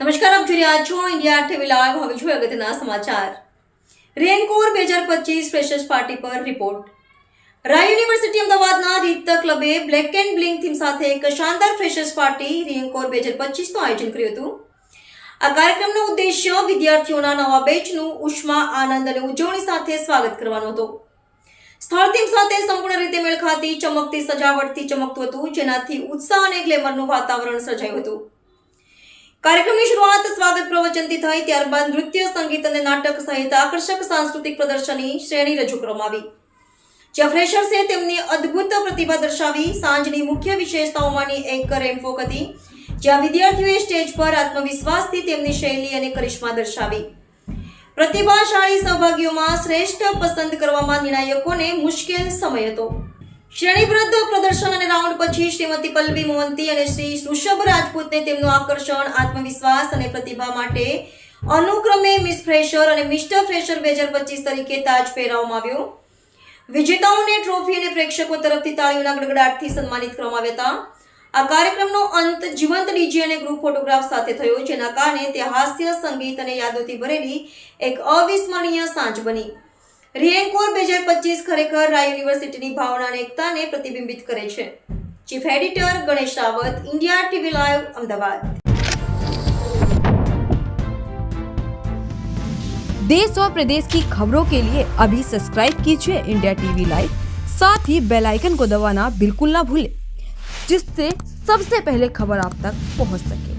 નમસ્કાર, આપ જોઈ રહ્યા છો ઇન્ડિયા ટીવી લાઈવ હવે જોઈએ અગત્યના સમાચાર. રેનકોર બે હજાર પચીસ ફ્રેશર્સ પાર્ટી પર રિપોર્ટ રાય યુનિવર્સિટી અમદાવાદના રીત ક્લબે બ્લેક એન્ડ બ્લિંક થીમ સાથે એક શાનદાર ફ્રેશર્સ પાર્ટી રેનકોર બે હજાર પચીસનું આયોજન કર્યું હતું. આ કાર્યક્રમનો ઉદ્દેશ્ય વિદ્યાર્થીઓના નવા બેચનું ઉષ્મા, આનંદ અને ઉજવણી સાથે સ્વાગત કરવાનો હતો. સ્થળ થીમ સાથે સંપૂર્ણ રીતે મેળ ખાતી, ચમકતી, સજાવટથી ચમકતું હતું, જેનાથી ઉત્સાહ અને ગ્લેમરનું વાતાવરણ સર્જાયું હતું. કાર્યક્રમની શરૂઆત સ્વાગત પ્રવચનથી થઈ, ત્યારબાદ નૃત્ય, સંગીત અને નાટક સહિત આકર્ષક સાંસ્કૃતિક પ્રદર્શનની શ્રેણી રજૂ કરવામાં આવી. જ્યાં ફ્રેશર્સે તેમની અદ્ભુત પ્રતિભા દર્શાવી, સાંજની મુખ્ય વિશેષતાઓમાંની એક રેમ્પોક હતી જ્યાં વિદ્યાર્થીઓએ સ્ટેજ પર આત્મવિશ્વાસથી તેમની શૈલી અને કરિશ્મા દર્શાવી. પ્રતિભાશાળી સહભાગીઓમાં શ્રેષ્ઠ પસંદ કરવામાં નિર્ણાયકોને મુશ્કેલ સમય હતો. શ્રેણીબદ્ધ પ્રદર્શન અને રાઉન્ડ પછી શ્રીમતી પલ્લવી મોહંતી અને શ્રી ઋષભ રાજપૂતને તેમનું આકર્ષણ, આત્મવિશ્વાસ અને પ્રતિભા માટે અનુક્રમે મિસ ફ્રેશર અને મિસ્ટર ફ્રેશર બે હજાર પચીસ તરીકે તાજ પહેરાવવામાં આવ્યો. વિજેતાઓને ટ્રોફી અને પ્રેક્ષકો તરફથી તાળીઓના ગડગડાટથી સન્માનિત કરવામાં આવ્યા હતા. આ કાર્યક્રમનો અંત જીવંત ડીજે અને ગ્રુપ ફોટોગ્રાફ સાથે થયો, જેના કારણે તે હાસ્ય, સંગીત અને યાદોથી ભરેલી એક અવિસ્મરણીય સાંજ બની. રિએન્કોર બે હજાર પચીસ ખરેખર રાય યુનિવર્સિટીની ભાવના અને એકતાને પ્રતિબિંબિત કરે છે chief editor Ganesh Rawat India TV live Ahmedabad देश और प्रदेश की खबरों के लिए अभी सब्सक्राइब कीजिए इंडिया टीवी लाइव साथ ही बेल आइकन को दबाना बिल्कुल ना भूलें जिससे सबसे पहले खबर आप तक पहुंच सके